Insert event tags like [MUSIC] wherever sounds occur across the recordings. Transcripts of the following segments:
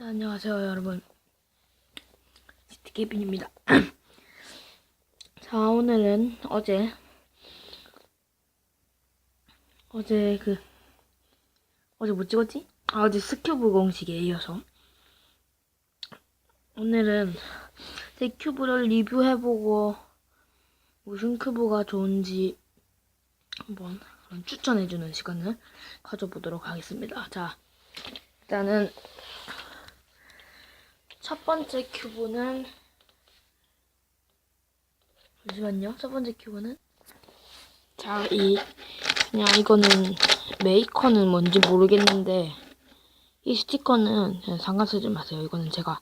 자, 안녕하세요, 여러분. 시티케빈입니다. [CLEARS THROAT] 자, 오늘은 어제, 어제 그, 어제 뭐 찍었지? 아, 어제 스큐브 공식에 이어서. 오늘은 제 큐브를 리뷰해보고, 무슨 큐브가 좋은지 한번 추천해주는 시간을 가져보도록 하겠습니다. 자, 일단은 첫 번째 큐브는 잠시만요. 첫 번째 큐브는 자, 이 그냥 이거는 메이커는 뭔지 모르겠는데 이 스티커는 상관 쓰지 마세요. 이거는 제가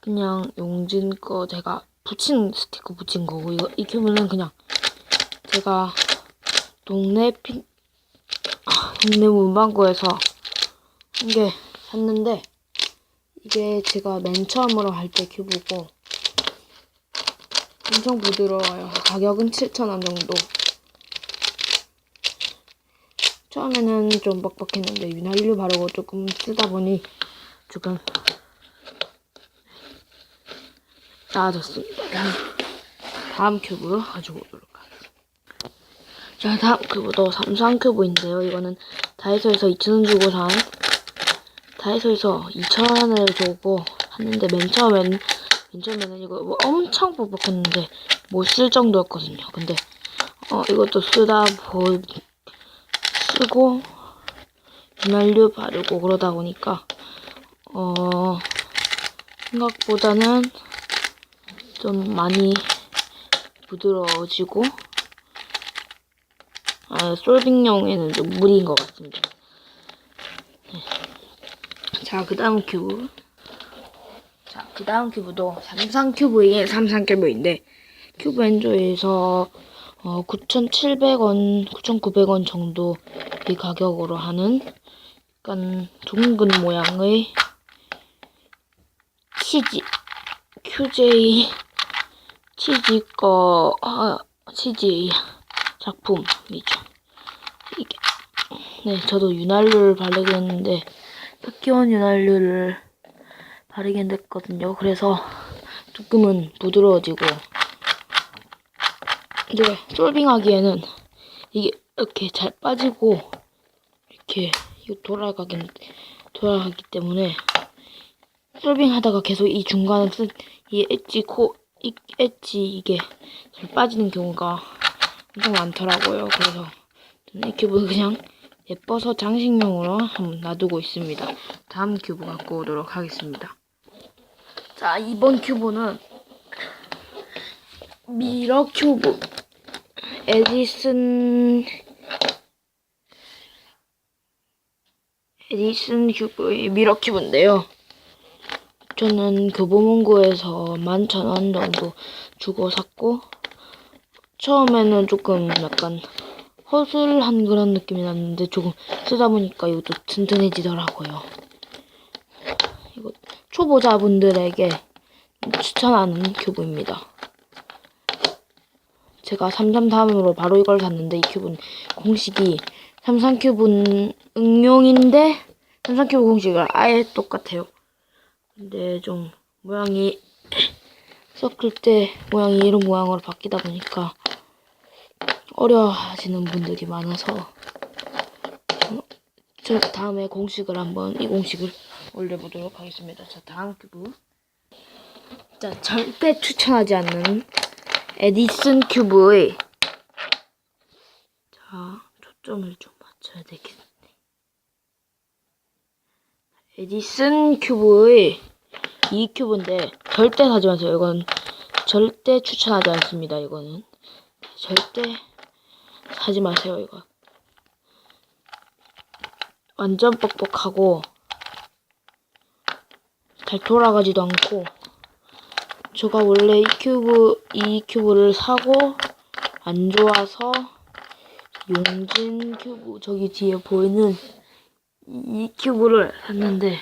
그냥 용진 거 제가 붙인 스티커 붙인 거고 이거 이 큐브는 그냥 제가 동네 핀 아, 동네 문방구에서 한 개 샀는데 이게 제가 맨 처음으로 할 때 큐브고 엄청 부드러워요. 가격은 7,000원 정도. 처음에는 좀 뻑뻑했는데 윤활유 바르고 조금 쓰다 보니 조금 나아졌습니다. 다음, 다음 큐브 가지고 오도록 하겠습니다. 자, 다음 큐브도 삼성 큐브인데요. 이거는 다이소에서 2,000원 주고 산 다이소에서 2,000원을 주고 샀는데 맨 처음에는 맨 처음에는 이거 뭐 엄청 뻑뻑했는데 못 쓸 정도였거든요. 근데 어 이것도 쓰다 보 쓰고 윤활유 바르고 그러다 보니까 어 생각보다는 좀 많이 부드러워지고 아, 솔빙용에는 좀 무리인 것 같습니다. 자, 그 다음 큐브. 자, 그 다음 큐브도 삼성 큐브의 삼성 큐브인데, 큐브 엔조에서 어, 9,700원, 9,900원 정도 이 가격으로 하는 약간 둥근 모양의 치즈, QJ 치즈 거, 아, 치즈 작품이죠. 이게, 네, 저도 윤활유를 바르게 했는데, 흑기원 윤활유를 바르게 됐거든요. 그래서 조금은 부드러워지고 이제 솔빙하기에는 이게 이렇게 잘 빠지고 이렇게 돌아가긴 돌아가기 때문에 솔빙하다가 계속 이 중간에 쓴이 엣지 코, 이 엣지 이게 잘 빠지는 경우가 엄청 많더라고요. 그래서 저는 이 큐브 그냥 예뻐서 장식용으로 한번 놔두고 있습니다. 다음 큐브 갖고 오도록 하겠습니다. 자, 이번 큐브는 미러 큐브 에디슨 에디슨 큐브의 미러 큐브인데요. 저는 교보문고에서 11,000원 정도 주고 샀고 처음에는 조금 약간 허술한 그런 느낌이 났는데 조금 쓰다 보니까 이것도 튼튼해지더라고요. 이거 초보자분들에게 추천하는 큐브입니다. 제가 삼삼 다음으로 바로 이걸 샀는데 이 큐브는 공식이 삼삼 큐브는 응용인데 삼삼 큐브 공식을 아예 똑같아요. 근데 좀 모양이 [COUGHS] 섞을 때 모양이 이런 모양으로 바뀌다 보니까 어려워하시는 분들이 많아서 어, 저 다음에 공식을 한번 이 공식을 올려보도록 하겠습니다. 자 다음 큐브 자 절대 추천하지 않는 에디슨 큐브의 자 초점을 좀 맞춰야 되겠네. 에디슨 큐브의 이 큐브인데 절대 사지 마세요. 이건 절대 추천하지 않습니다. 이거는 절대 사지 마세요, 이거. 완전 뻑뻑하고, 잘 돌아가지도 않고, 제가 원래 이 큐브, 이 큐브를 사고, 안 좋아서, 용진 큐브, 저기 뒤에 보이는 이 큐브를 샀는데,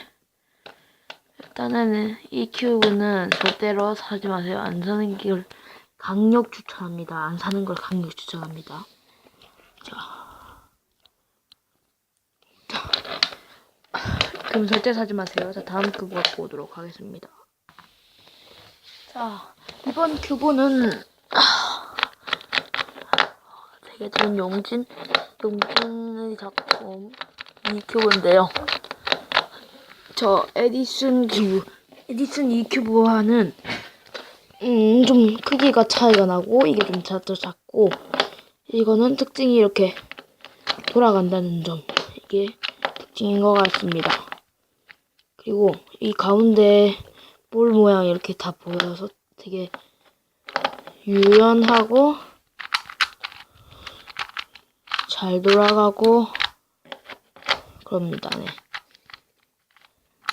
일단은 이 큐브는 절대로 사지 마세요. 안 사는 걸 강력 추천합니다. 안 사는 걸 강력 추천합니다. 자. 그럼 절대 사지 마세요. 자, 다음 큐브 갖고 오도록 하겠습니다. 자, 이번 큐브는 아, 되게 좋은 용진, 용진의 작품 이 큐브인데요. 저 에디슨 큐브, 에디슨 이 큐브와는 음, 좀 크기가 차이가 나고 이게 좀 자- 더 작고 이거는 특징이 이렇게 돌아간다는 점 이게 특징인 것 같습니다. 그리고 이 가운데 볼 모양이 이렇게 다 보여서 되게 유연하고 잘 돌아가고 그럽니다. 네.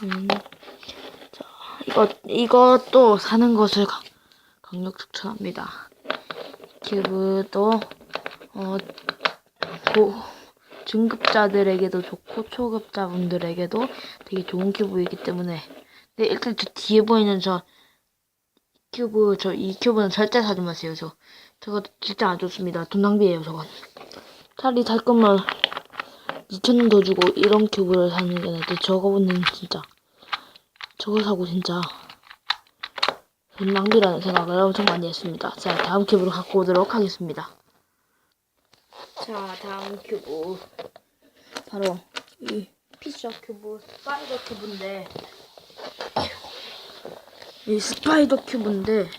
음, 자, 이거 이것도 사는 것을 강- 강력 추천합니다. 큐브도 어 고, 중급자들에게도 좋고 초급자분들에게도 되게 좋은 큐브이기 때문에. 네 일단 저 뒤에 보이는 저 큐브 저 이 큐브는 절대 사지 마세요 저. 저거 진짜 안 좋습니다. 돈 낭비예요 저건 차라리 살 거면 2천원 더 주고 이런 큐브를 사는 게 낫지 저거는 진짜. 저거 사고 진짜 돈 낭비라는 생각을 엄청 많이 했습니다. 자 다음 큐브를 갖고 오도록 하겠습니다 자, 다음 큐브. 바로 이 피셔 큐브, 스파이더 큐브인데, 이 스파이더 큐브인데,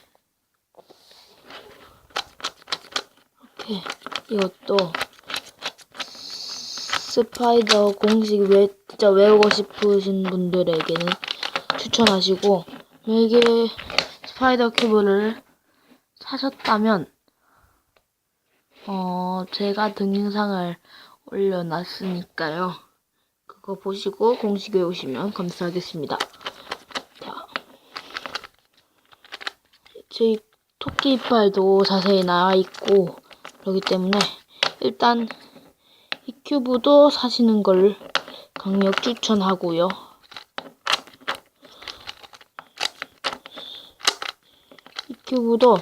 이렇게 이것도 스파이더 공식 외, 진짜 외우고 싶으신 분들에게는 추천하시고, 만약에 스파이더 큐브를 사셨다면, 어, 제가 동영상을 올려놨으니까요. 그거 보시고 공식에 오시면 감사하겠습니다. 자, 제 토끼 이빨도 자세히 나와 있고 그렇기 때문에 일단 이 큐브도 사시는 걸 강력 추천하고요. 이 큐브도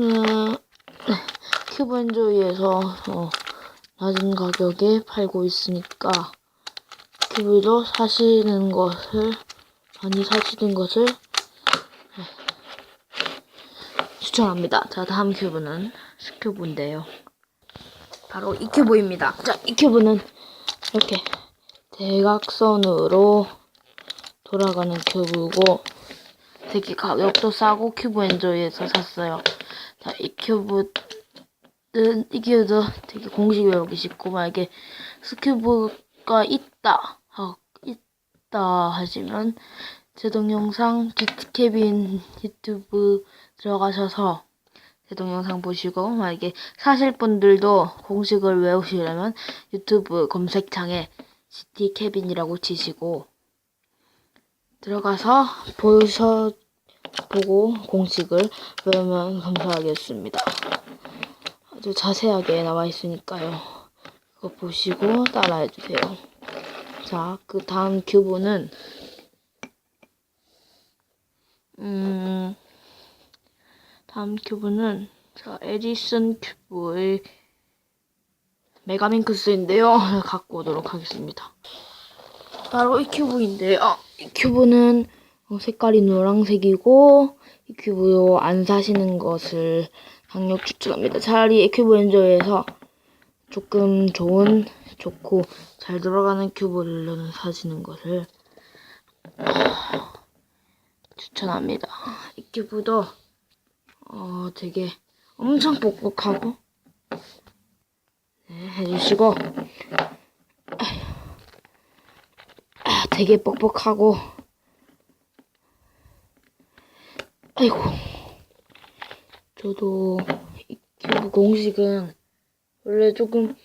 음, 큐브엔조이에서 어, 낮은 가격에 팔고 있으니까 큐브도 사시는 것을 많이 사시는 것을 네, 추천합니다. 자 다음 큐브는 스큐브인데요. 바로 이 큐브입니다. 자이 큐브는 이렇게 대각선으로 돌아가는 큐브고 되게 가격도 싸고 큐브 엔조이에서 샀어요. 자, 이 큐브 는이 큐브도 되게 공식 외우기 쉽고 만약에 스큐브가 있다 하, 있다 하시면 제 동영상 GT캐빈 유튜브 들어가셔서 제 동영상 보시고 만약에 사실 분들도 공식을 외우시려면 유튜브 검색창에 GT캐빈이라고 치시고 들어가서 보셔 보고 공식을 외우면 감사하겠습니다. 아주 자세하게 나와 있으니까요. 그거 보시고 따라해 주세요. 자, 그 다음 큐브는 음 다음 큐브는 자 에디슨 큐브의 메가민크스인데요. [LAUGHS] 갖고 오도록 하겠습니다. 바로 이 큐브인데요. 이 큐브는 어, 색깔이 노란색이고 이 큐브 안 사시는 것을 강력 추천합니다. 차라리 이 큐브 엔저에서 조금 좋은 좋고 잘 돌아가는 큐브를 사시는 것을 어, 추천합니다. 이 큐브도 어, 되게 엄청 뻑뻑하고 네, 해주시고 아, 되게 뻑뻑하고 아이고 저도 이 큐브 공식은 원래 조금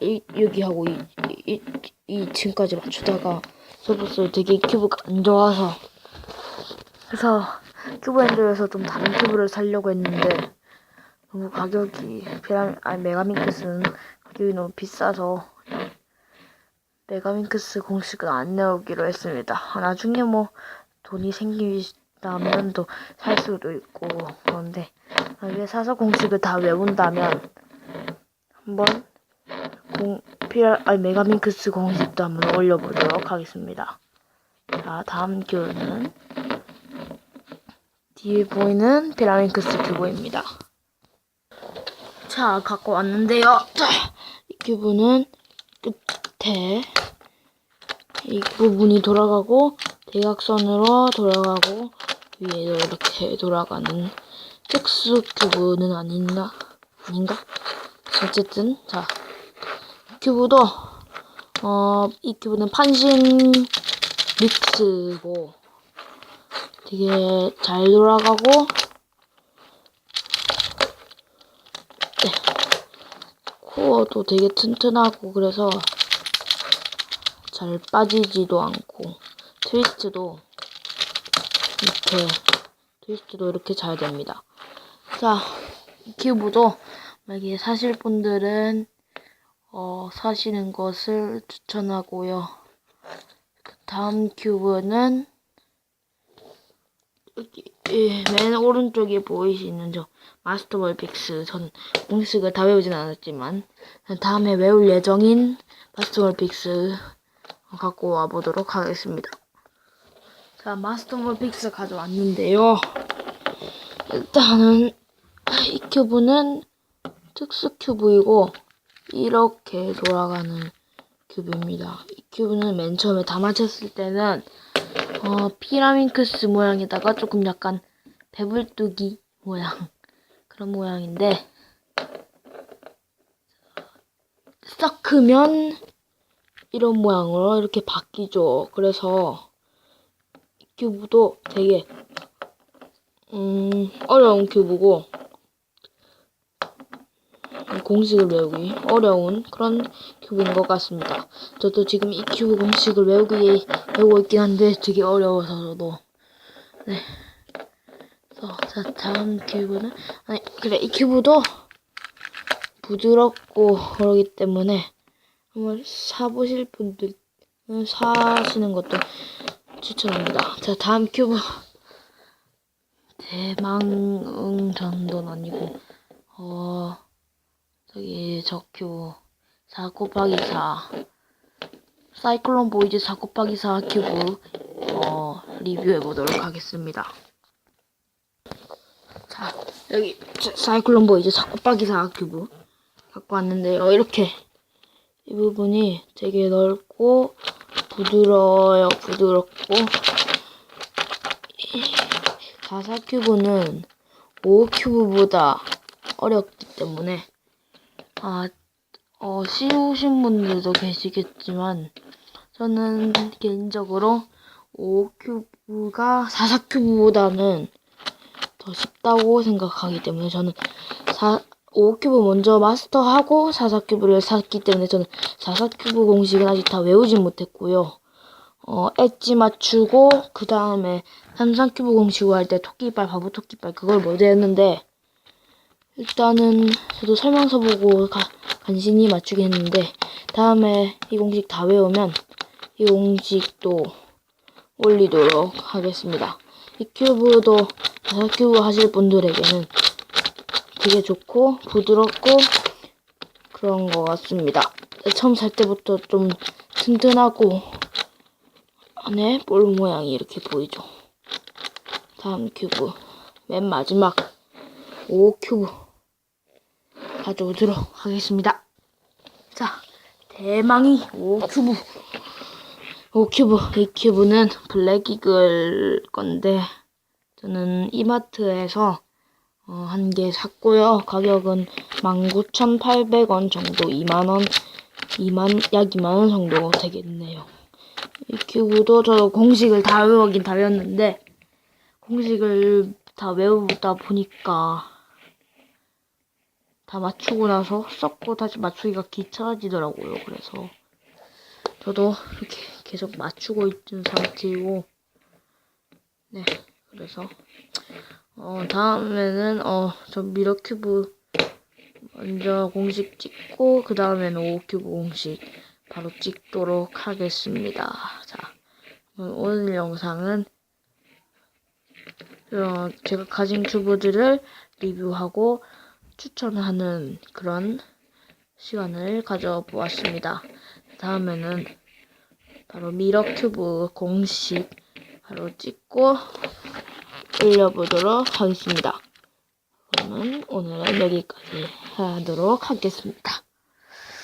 이, 여기하고 이, 이, 이, 2층까지 맞추다가 접었어요 되게 큐브가 안 좋아서 그래서 큐브 엔더에서 좀 다른 큐브를 사려고 했는데 너무 가격이 피라 아니 메가민크스는 가격이 너무 비싸서 메가민크스 공식은 안 내오기로 했습니다. 나중에 뭐 돈이 생기 또살 수도 있고 그런데 만약에 사서 공식을 다 외운다면 한번 공 피라, 아니, 메가민크스 공식도 한번 올려보도록 하겠습니다. 자, 다음 큐브는 뒤에 보이는 피라민크스 큐브입니다. 자, 갖고 왔는데요. 자, 이 큐브는 끝에 이 부분이 돌아가고 대각선으로 돌아가고 위에도 이렇게 돌아가는 특수 큐브는 아닌가? 아닌가? 어쨌든 자 큐브도 어이 큐브는 판신 믹스고 되게 잘 돌아가고 네. 코어도 되게 튼튼하고 그래서 잘 빠지지도 않고 트위스트도 이렇게 트위스트도 이렇게 잘 됩니다. 자, 이 큐브도 만약에 사실 분들은 어, 사시는 것을 추천하고요. 그 다음 큐브는 여기 예, 맨 오른쪽에 보이시는 저 마스터볼 픽스 저는 공식을 다 외우진 않았지만 다음에 외울 예정인 마스터볼 픽스 갖고 와보도록 하겠습니다. 자 마스터볼 픽스 가져왔는데요. 일단은 이 큐브는 특수 큐브이고 이렇게 돌아가는 큐브입니다. 이 큐브는 맨 처음에 다 맞췄을 때는 어, 피라민크스 모양에다가 조금 약간 배불뚝이 모양 그런 모양인데 싹 크면 이런 모양으로 이렇게 바뀌죠. 그래서 이 큐브도 되게 음, 어려운 큐브고 공식을 외우기 어려운 그런 큐브인 것 같습니다. 저도 지금 이 큐브 공식을 외우기 외우고 있긴 한데 되게 어려워서 저도 네. 그래서 자 다음 큐브는 아니 그래 이 큐브도 부드럽고 그러기 때문에 한번 사보실 분들 사시는 것도 추천합니다. 자 다음 큐브 대망응 정도는 아니고 어 저기 저큐 4 곱하기 4 사이클론 보이즈 4 곱하기 4 큐브 어 리뷰해 보도록 하겠습니다. 자 여기 사이클론 보이즈 4 곱하기 4 큐브 갖고 왔는데요. 이렇게 이 부분이 되게 넓고 부드러워요. 부드럽고 44큐브는 5 큐브보다 어렵기 때문에 아, 어, 쉬우신 분들도 계시겠지만 저는 개인적으로 5 큐브가 44 큐브보다는 더 쉽다고 생각하기 때문에 저는 4, 5큐브 먼저 마스터하고 44큐브를 샀기 때문에 저는 44큐브 공식은 아직 다 외우진 못했고요. 어, 엣지 맞추고 그 다음에 33큐브 공식을 할때 토끼발, 바보 토끼발 그걸 못 했는데 일단은 저도 설명서 보고 가, 간신히 맞추긴 했는데 다음에 이 공식 다 외우면 이 공식도 올리도록 하겠습니다. 이 큐브도 4큐브 하실 분들에게는 되게 좋고 부드럽고 그런 것 같습니다. 처음 살 때부터 좀 튼튼하고 안에 볼 모양이 이렇게 보이죠. 다음 큐브 맨 마지막 5 큐브 가져오도록 하겠습니다. 자, 대망이 5 큐브 5 큐브 이 큐브는 블랙이글 건데 저는 이마트에서 어, 한 개 샀고요. 가격은 19,800원 정도 2만원 2만 약 2만원 정도 되겠네요. 이 큐브도 저 공식을 다 외우긴 다 외웠는데 공식을 다 외우다 보니까 다 맞추고 나서 썼고 다시 맞추기가 귀찮아지더라고요. 그래서 저도 이렇게 계속 맞추고 있는 상태이고 네 그래서 어 다음에는 어 저 미러 큐브 먼저 공식 찍고 그 다음에는 5큐브 공식 바로 찍도록 하겠습니다. 자 오늘 영상은 어, 제가 가진 큐브들을 리뷰하고 추천하는 그런 시간을 가져보았습니다. 다음에는 바로 미러큐브 공식 바로 찍고 올려보도록 하겠습니다. 그러면 오늘은 여기까지 하도록 하겠습니다.